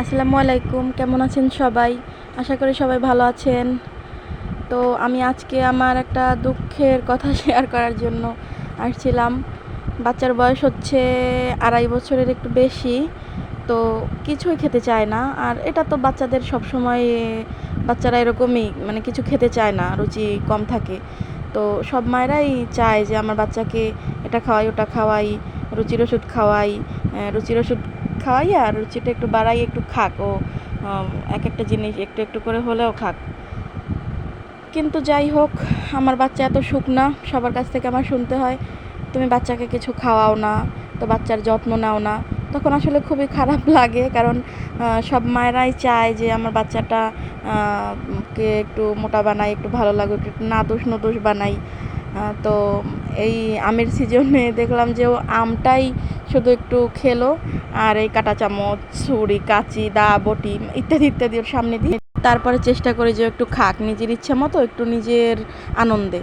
আসসালামু আলাইকুম, কেমন আছেন সবাই? আশা করি সবাই ভালো আছেন। তো আমি আজকে আমার একটা দুঃখের কথা শেয়ার করার জন্য আসছিলাম। বাচ্চার বয়স হচ্ছে আড়াই বছরের একটু বেশি, তো কিছুই খেতে চায় না। আর এটা তো বাচ্চাদের সব সময় বাচ্চারা এরকমই মানে কিছু খেতে চায় না, রুচি কম থাকে। তো সব মায়েরাই চায় যে আমার বাচ্চাকে এটা খাওয়াই, ওটা খাওয়াই, রুচির ওষুধ খাওয়াই রুচির ওষুধ খাওয়াই আর রুচিটা একটু বাড়াই, একটু খাক। ও এক একটা জিনিস একটু একটু করে হলেও খাক। কিন্তু যাই হোক, আমার বাচ্চা এত সুখ না, সবার কাছ থেকে আমার শুনতে হয়, তুমি বাচ্চাকে কিছু খাওয়াও না, তো বাচ্চার যত্ন নাও না। তখন আসলে খুবই খারাপ লাগে, কারণ সব মায়েরাই চায় যে আমার বাচ্চাটা কে একটু মোটা বানাই, একটু ভালো লাগুক, একটু নাদোষ নদোষ বানাই। তো এই আমের সিজনে দেখলাম যে ও আমটাই শুধু একটু খেলো, আর এই কাটা চামচ, ছুরি, কাঁচি, দা, বটি ইত্যাদি ইত্যাদি ওর সামনে দিয়ে তারপরে চেষ্টা করি যে একটু খাক, নিজের ইচ্ছা মতো একটু নিজের আনন্দে।